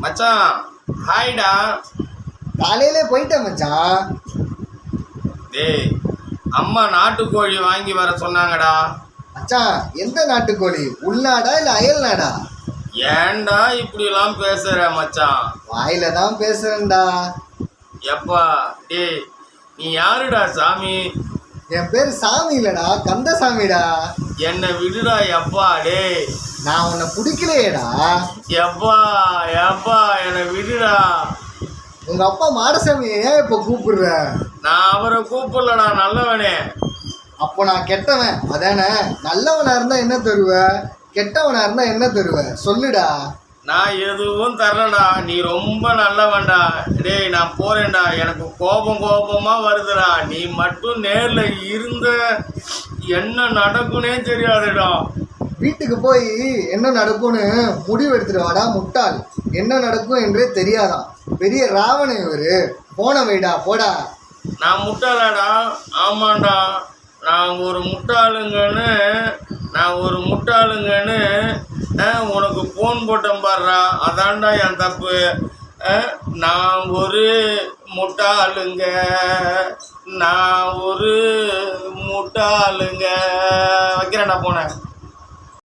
மச்சான் ஹாய்டா காலையிலே போயிட்டேன் மச்சான் டேய் அம்மா நாட்டுக்கோழி வாங்கி வர சொன்னாங்கடா. மச்சான் எந்த நாட்டுக்கோழி? உள்நாடா இல்லை அயல் நாடா? ஏன்டா இப்படிலாம் பேசுற மச்சான்? வாயில தான் பேசுறேன்டா. எப்பா டேய் நீ யாருடா சாமி? என் பேர் சாமி இல்லடா கந்தசாமிடா. என்னை விடுடா எப்பா டேய். நான் உன்னை பிடிக்கலையேடா. எப்பா எப்பா என்னை விடுடா. உங்க அப்பா மாடசாமியை ஏன் இப்போ கூப்பிடுற? நான் அவரை கூப்பிடலடா நல்லவனே. அப்போ நான் கெட்டவன். அதானே? நல்லவனா இருந்தா என்ன தருவ? கெட்டவனா இருந்தா என்ன தருவ? சொல்லுடா. நான் எதுவும் தரலடா. நீ ரொம்ப நல்லவன்டா. டேய் நான் போறேன்டா. எனக்கு கோபம் கோபமா வருதுடா. நீ மட்டும் நேர்ல இருந்த என்ன நடக்குனே தெரியாதுடா. வீட்டுக்கு போய் என்ன நடக்கும்னு முடிவு எடுத்துட்டு வாடா முட்டாள். என்ன நடக்கும் என்றே தெரியாதாம் பெரிய ராவணன் இவரு. போன வைடா போடா. நான் முட்டாளாடா. ஆமாண்டா. நான் ஒரு முட்டாளுங்கன்னு நான் ஒரு முட்டாளுங்கன்னு உனக்கு ஃபோன் போட்டேன் பாடுறா அதான்டா என் தப்பு. நான் ஒரு முட்டாளுங்க. நான் ஒரு முட்டாளுங்க வைக்கிறேன்டா போனேன்.